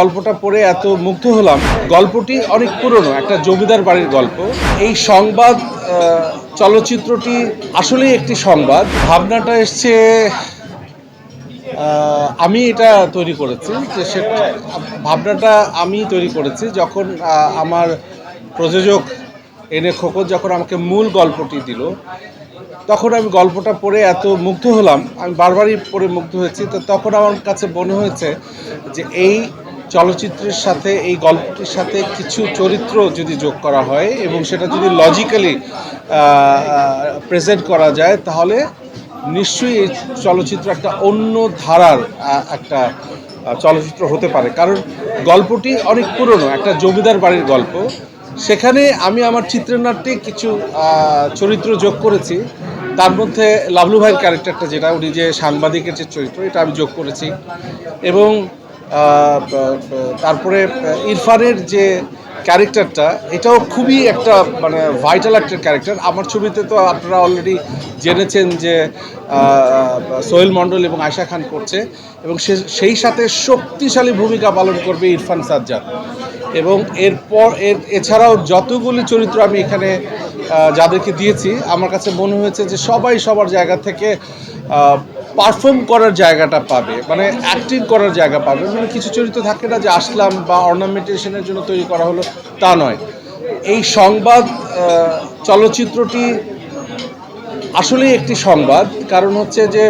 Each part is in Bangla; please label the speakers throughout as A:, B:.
A: গল্পটা পড়ে এত মুগ্ধ হলাম। গল্পটি অনেক পুরনো, একটা জমিদার বাড়ির গল্প। এই সংবাদ চলচ্চিত্রটি আসলেই একটি সংবাদ। ভাবনাটা এসছে আমি এটা তৈরি করেছি, যে সেটা ভাবনাটা আমি তৈরি করেছি যখন আমার প্রযোজক এনে খোকন যখন আমাকে মূল গল্পটি দিল। তখন আমি গল্পটা পড়ে এত মুগ্ধ হলাম, আমি বারবারই পড়ে মুগ্ধ হয়েছি। তো তখন আমার কাছে মনে হয়েছে যে এই চলচ্চিত্রের সাথে, এই গল্পটির সাথে কিছু চরিত্র যদি যোগ করা হয় এবং সেটা যদি লজিক্যালি প্রেজেন্ট করা যায়, তাহলে নিশ্চয়ই এই চলচ্চিত্র একটা অন্য ধারার একটা চলচ্চিত্র হতে পারে। কারণ গল্পটি অনেক পুরনো, একটা জমিদার বাড়ির গল্প। সেখানে আমি আমার চিত্রনাট্যে কিছু চরিত্র যোগ করেছি। তার মধ্যে লাভলু ভাইয়ের ক্যারেক্টারটা যেটা, উনি যে সাংবাদিকের যে চরিত্র, এটা আমি যোগ করেছি। এবং তারপরে ইরফানের যে ক্যারেক্টারটা, এটাও খুবই একটা মানে ভাইটাল একটা ক্যারেক্টার আমার ছবিতে তো আপনারা অলরেডি জেনেছেন যে সোহেল মণ্ডল এবং আয়শা খান করছে, এবং সে- সেই সাথে শক্তিশালী ভূমিকা পালন করবে ইরফান সাজ্জাদ। এবং এরপর, এর, এছাড়াও যতগুলি চরিত্র আমি এখানে যাদেরকে দিয়েছি, আমার কাছে মনে হয়েছে যে সবাই সবার জায়গা থেকে পারফর্ম করার জায়গাটা পাবে মানে অ্যাক্টিং করার জায়গা পাবে। মানে কিছু চরিত্র থাকে না যে আসলাম বা অর্নামেন্টেশনের জন্য তৈরি করা হলো, তা নয়। এই সংবাদ চলচ্চিত্রটি আসলেই একটি সংবাদ। কারণ হচ্ছে যে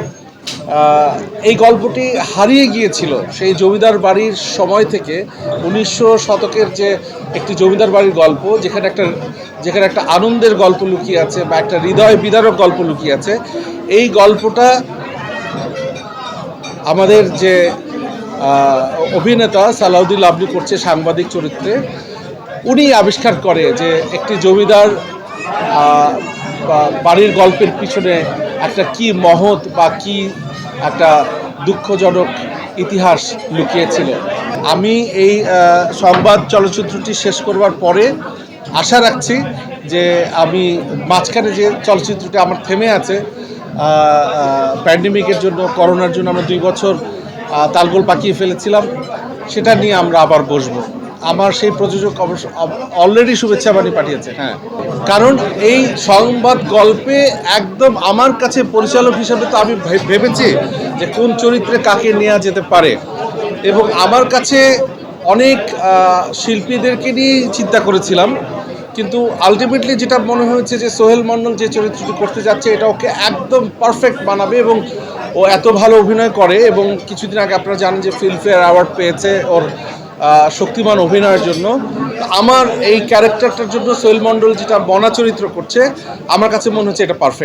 A: এই গল্পটি হারিয়ে গিয়েছিল সেই জমিদার বাড়ির সময় থেকে উনিশশো শতকের যে একটি জমিদার বাড়ির গল্প, যেখানে একটা যেখানে একটা আনন্দের গল্প লুকিয়ে আছে বা একটা হৃদয় বিদারক গল্প লুকিয়ে আছে। এই গল্পটা আমাদের যে অভিনেতা সালাউদ্দিন লাভলি করছে সাংবাদিক চরিত্রে, উনি আবিষ্কার করে যে একটি জমিদার বাড়ির গল্পের পিছনে একটা কি মহৎ বা কি একটা দুঃখজনক ইতিহাস লুকিয়েছিল। আমি এই সংবাদ চলচ্চিত্রটি শেষ করবার পরে আশা রাখছি যে আমি মাঝখানে যে চলচ্চিত্রটি আমার থেমে আছে প্যান্ডেমিকের জন্য করোনার জন্য আমরা দুই বছর তালগোল পাকিয়ে ফেলেছিলাম। সেটা নিয়ে আমরা আবার বসবো। আমার সেই প্রযোজক অবশ্য অলরেডি শুভেচ্ছা বাণী পাঠিয়েছে। হ্যাঁ। কারণ এই সংবাদ গল্পে একদম আমার কাছে পরিচালক হিসাবে তো আমি ভেবেছি যে কোন চরিত্রে কাকে নেওয়া যেতে পারে। এবং আমার কাছে অনেক শিল্পীদেরকে নিয়েই চিন্তা করেছিলাম। কিন্তু আলটিমেটলি যেটা মনে হয়েছে যে সোহেল মন্ডল যে চরিত্রটি করতে যাচ্ছে, এটা ওকে একদম পারফেক্ট বানাবে এবং ও এত ভালো অভিনয় করে এবং কিছুদিন আগে আপনারা জানেন যে ফিল্মফেয়ার অ্যাওয়ার্ড পেয়েছে ওর শক্তিমান অভিনয়ের জন্য। আমার এই ক্যারেক্টারটার জন্য সোহেল মন্ডল যেটা বনা চরিত্র করছে, আমার কাছে মনে হচ্ছে এটা পারফেক্ট